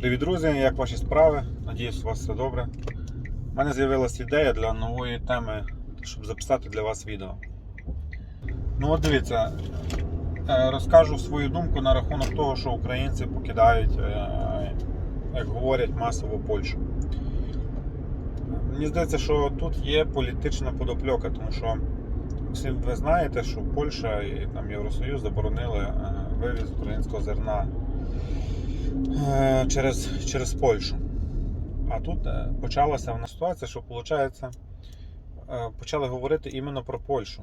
Привіт, друзі! Як ваші справи? Надіюсь, у вас все добре. У мене з'явилася ідея для нової теми, щоб записати для вас відео. Ну от дивіться, е, розкажу свою думку на рахунок того, що українці покидають, е, як говорять, масово Польщу. Мені здається, що тут є політична подопльока, тому що всі ви знаєте, що Польща і там Євросоюз заборонили е, вивіз українського зерна через, через Польщу. А тут е, почалася вона ситуація, що виходить, почали говорити іменно про Польщу.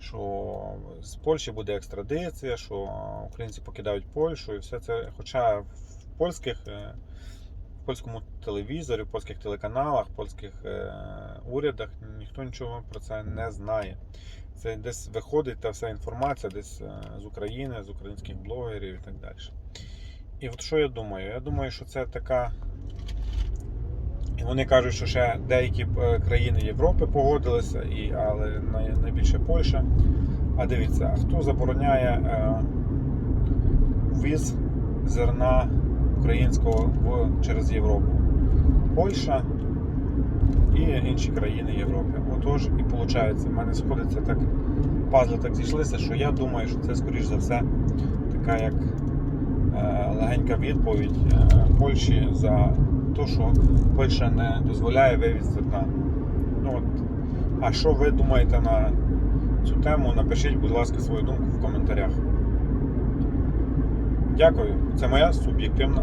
Що з Польщі буде екстрадиція, що українці покидають Польщу і все це. Хоча в польських, е, в польському телевізорі, в польських телеканалах, в польських е, урядах ніхто нічого про це не знає. Це десь виходить та вся інформація десь е, з України, з українських блогерів і так далі. І от що я думаю? Я думаю, що це така. І вони кажуть, що ще деякі е, країни Європи погодилися, і, але найбільше Польща. А дивіться, хто забороняє е, ввіз зерна українського в, через Європу? Польща і інші країни Європи. Отож, і виходить, в мене сходиться так, пазли так зійшлися, що я думаю, що це, скоріш за все, така як легенька відповідь е, Польщі за те, що Польща не дозволяє вивіз зерна. Ну, от. А що ви думаєте на цю тему? Напишіть, будь ласка, свою думку в коментарях. Дякую. Це моя суб'єктивна